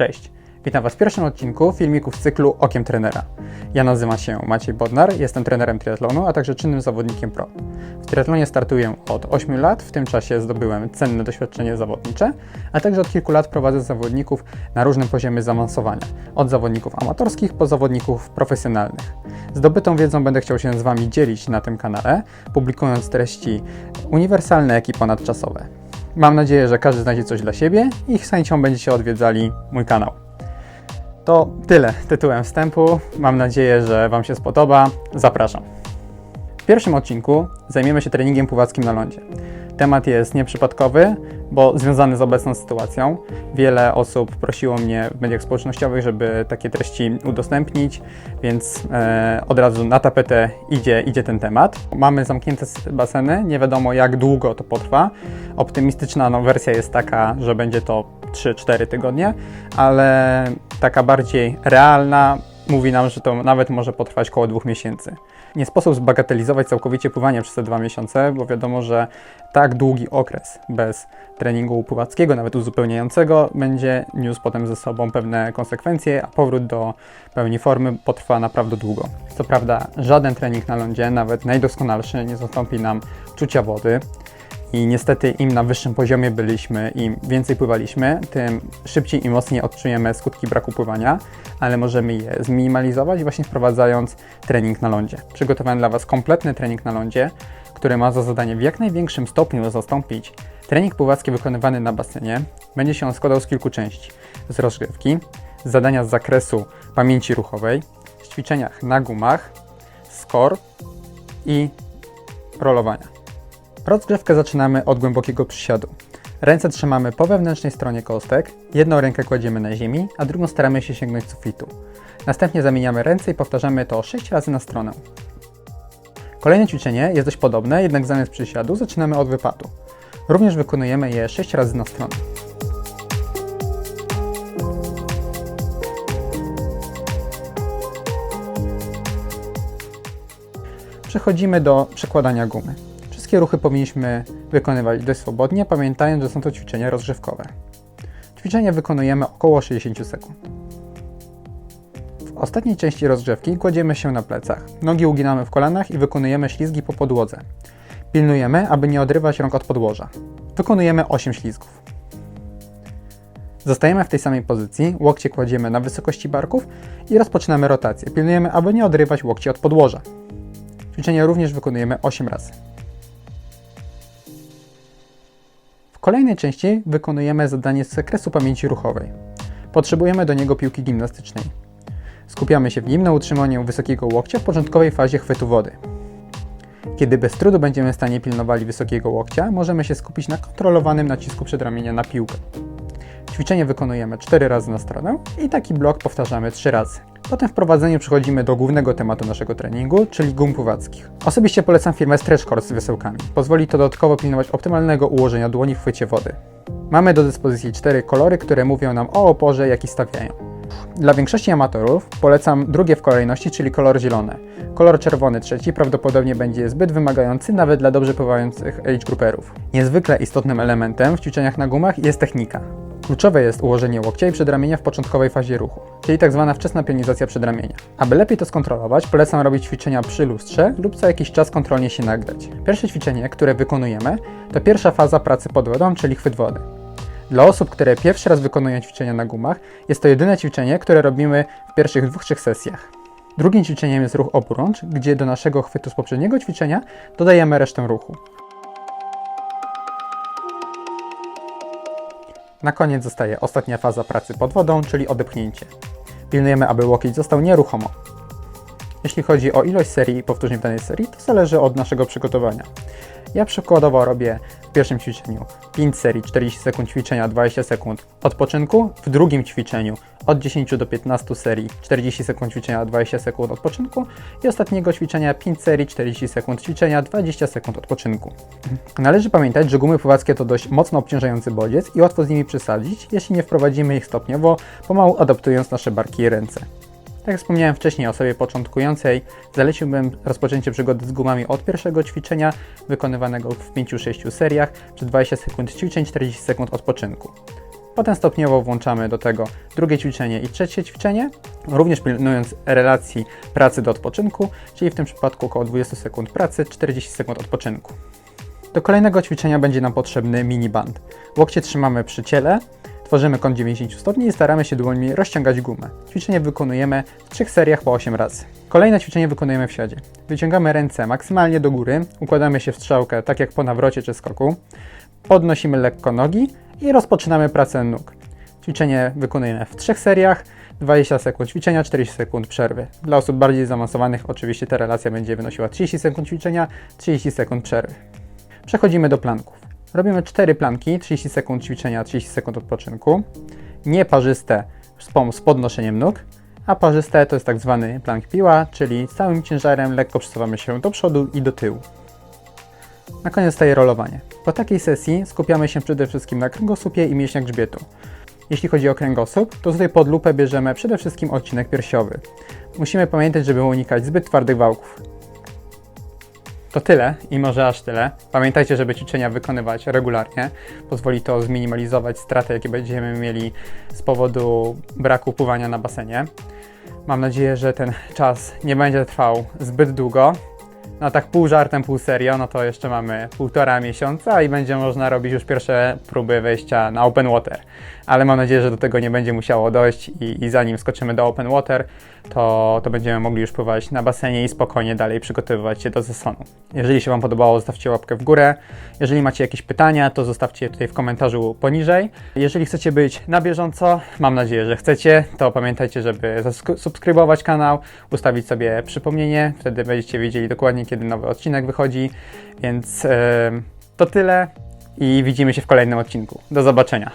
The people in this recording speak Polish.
Cześć, witam Was w pierwszym odcinku filmików cyklu Okiem Trenera. Ja nazywam się Maciej Bodnar, jestem trenerem triatlonu, a także czynnym zawodnikiem pro. W triatlonie startuję od 8 lat, w tym czasie zdobyłem cenne doświadczenie zawodnicze, a także od kilku lat prowadzę zawodników na różnym poziomie zaawansowania, od zawodników amatorskich po zawodników profesjonalnych. Zdobytą wiedzą będę chciał się z Wami dzielić na tym kanale, publikując treści uniwersalne, jak i ponadczasowe. Mam nadzieję, że każdy znajdzie coś dla siebie i z chęcią będziecie odwiedzali mój kanał. To tyle tytułem wstępu. Mam nadzieję, że Wam się spodoba. Zapraszam. W pierwszym odcinku zajmiemy się treningiem pływackim na lądzie. Temat jest nieprzypadkowy, bo związany z obecną sytuacją. Wiele osób prosiło mnie w mediach społecznościowych, żeby takie treści udostępnić, więc e, od razu na tapetę idzie, idzie ten temat. Mamy zamknięte baseny, nie wiadomo jak długo to potrwa. Optymistyczna no, wersja jest taka, że będzie to 3-4 tygodnie, ale taka bardziej realna mówi nam, że to nawet może potrwać około dwóch miesięcy. Nie sposób zbagatelizować całkowicie pływanie przez te dwa miesiące, bo wiadomo, że tak długi okres bez treningu pływackiego, nawet uzupełniającego, będzie niósł potem ze sobą pewne konsekwencje, a powrót do pełni formy potrwa naprawdę długo. Co prawda, żaden trening na lądzie, nawet najdoskonalszy, nie zastąpi nam czucia wody. I niestety im na wyższym poziomie byliśmy, im więcej pływaliśmy, tym szybciej i mocniej odczujemy skutki braku pływania, ale możemy je zminimalizować właśnie wprowadzając trening na lądzie. Przygotowałem dla Was kompletny trening na lądzie, który ma za zadanie w jak największym stopniu zastąpić trening pływacki wykonywany na basenie. Będzie się on składał z kilku części. Z rozgrzewki, z zadania z zakresu pamięci ruchowej, z ćwiczeniach na gumach, core i rolowania. Rozgrzewkę zaczynamy od głębokiego przysiadu. Ręce trzymamy po wewnętrznej stronie kostek, jedną rękę kładziemy na ziemi, a drugą staramy się sięgnąć sufitu. Następnie zamieniamy ręce i powtarzamy to 6 razy na stronę. Kolejne ćwiczenie jest dość podobne, jednak zamiast przysiadu zaczynamy od wypadu. Również wykonujemy je 6 razy na stronę. Przechodzimy do przekładania gumy. Wszystkie ruchy powinniśmy wykonywać dość swobodnie, pamiętając, że są to ćwiczenia rozgrzewkowe. Ćwiczenie wykonujemy około 60 sekund. W ostatniej części rozgrzewki kładziemy się na plecach, nogi uginamy w kolanach i wykonujemy ślizgi po podłodze. Pilnujemy, aby nie odrywać rąk od podłoża. Wykonujemy 8 ślizgów. Zostajemy w tej samej pozycji, łokcie kładziemy na wysokości barków i rozpoczynamy rotację. Pilnujemy, aby nie odrywać łokci od podłoża. Ćwiczenie również wykonujemy 8 razy. W kolejnej części wykonujemy zadanie z zakresu pamięci ruchowej. Potrzebujemy do niego piłki gimnastycznej. Skupiamy się w nim na utrzymaniu wysokiego łokcia w początkowej fazie chwytu wody. Kiedy bez trudu będziemy w stanie pilnowali wysokiego łokcia, możemy się skupić na kontrolowanym nacisku przedramienia na piłkę. Ćwiczenie wykonujemy 4 razy na stronę i taki blok powtarzamy 3 razy. Potem w prowadzeniu przechodzimy do głównego tematu naszego treningu, czyli gum pływackich. Osobiście polecam firmę Stretch Cord z wysyłkami. Pozwoli to dodatkowo pilnować optymalnego ułożenia dłoni w chwycie wody. Mamy do dyspozycji cztery kolory, które mówią nam o oporze, jaki stawiają. Dla większości amatorów polecam drugie w kolejności, czyli kolor zielony. Kolor czerwony trzeci prawdopodobnie będzie zbyt wymagający nawet dla dobrze pływających age grouperów. Niezwykle istotnym elementem w ćwiczeniach na gumach jest technika. Kluczowe jest ułożenie łokcia i przedramienia w początkowej fazie ruchu, czyli tak zwana wczesna pionizacja przedramienia. Aby lepiej to skontrolować, polecam robić ćwiczenia przy lustrze lub co jakiś czas kontrolnie się nagrać. Pierwsze ćwiczenie, które wykonujemy, to pierwsza faza pracy pod wodą, czyli chwyt wody. Dla osób, które pierwszy raz wykonują ćwiczenia na gumach, jest to jedyne ćwiczenie, które robimy w pierwszych dwóch, trzech sesjach. Drugim ćwiczeniem jest ruch oburącz, gdzie do naszego chwytu z poprzedniego ćwiczenia dodajemy resztę ruchu. Na koniec zostaje ostatnia faza pracy pod wodą, czyli odepchnięcie. Pilnujemy, aby łokieć został nieruchomo. Jeśli chodzi o ilość serii i powtórzeń w danej serii, to zależy od naszego przygotowania. Ja przykładowo robię w pierwszym ćwiczeniu 5 serii 40 sekund ćwiczenia, 20 sekund odpoczynku, w drugim ćwiczeniu od 10 do 15 serii 40 sekund ćwiczenia, 20 sekund odpoczynku i ostatniego ćwiczenia 5 serii 40 sekund ćwiczenia, 20 sekund odpoczynku. Należy pamiętać, że gumy pływackie to dość mocno obciążający bodziec i łatwo z nimi przesadzić, jeśli nie wprowadzimy ich stopniowo, pomału adaptując nasze barki i ręce. Tak jak wspomniałem wcześniej osobie początkującej, zaleciłbym rozpoczęcie przygody z gumami od pierwszego ćwiczenia, wykonywanego w 5-6 seriach, przez 20 sekund ćwiczeń, 40 sekund odpoczynku. Potem stopniowo włączamy do tego drugie ćwiczenie i trzecie ćwiczenie, również pilnując relacji pracy do odpoczynku, czyli w tym przypadku około 20 sekund pracy, 40 sekund odpoczynku. Do kolejnego ćwiczenia będzie nam potrzebny mini band. Łokcie trzymamy przy ciele, tworzymy kąt 90 stopni i staramy się dłońmi rozciągać gumę. Ćwiczenie wykonujemy w trzech seriach po 8 razy. Kolejne ćwiczenie wykonujemy w siadzie. Wyciągamy ręce maksymalnie do góry, układamy się w strzałkę, tak jak po nawrocie czy skoku, podnosimy lekko nogi i rozpoczynamy pracę nóg. Ćwiczenie wykonujemy w trzech seriach, 20 sekund ćwiczenia, 40 sekund przerwy. Dla osób bardziej zaawansowanych oczywiście ta relacja będzie wynosiła 30 sekund ćwiczenia, 30 sekund przerwy. Przechodzimy do planków. Robimy 4 planki, 30 sekund ćwiczenia, 30 sekund odpoczynku. Nieparzyste z podnoszeniem nóg, a parzyste to jest tak zwany plank piła, czyli całym ciężarem lekko przesuwamy się do przodu i do tyłu. Na koniec staje rolowanie. Po takiej sesji skupiamy się przede wszystkim na kręgosłupie i mięśniach grzbietu. Jeśli chodzi o kręgosłup, to tutaj pod lupę bierzemy przede wszystkim odcinek piersiowy. Musimy pamiętać, żeby unikać zbyt twardych wałków. To tyle i może aż tyle. Pamiętajcie, żeby ćwiczenia wykonywać regularnie. Pozwoli to zminimalizować straty, jakie będziemy mieli z powodu braku pływania na basenie. Mam nadzieję, że ten czas nie będzie trwał zbyt długo. No tak pół żartem, pół serio, no to jeszcze mamy półtora miesiąca i będzie można robić już pierwsze próby wejścia na open water. Ale mam nadzieję, że do tego nie będzie musiało dojść i, i zanim skoczymy do open water, to, to będziemy mogli już pływać na basenie i spokojnie dalej przygotowywać się do sezonu. Jeżeli się Wam podobało, zostawcie łapkę w górę. Jeżeli macie jakieś pytania, to zostawcie je tutaj w komentarzu poniżej. Jeżeli chcecie być na bieżąco, mam nadzieję, że chcecie, to pamiętajcie, żeby zasubskrybować kanał, ustawić sobie przypomnienie, wtedy będziecie wiedzieli dokładnie, kiedy nowy odcinek wychodzi. Więc em, to tyle i widzimy się w kolejnym odcinku. Do zobaczenia.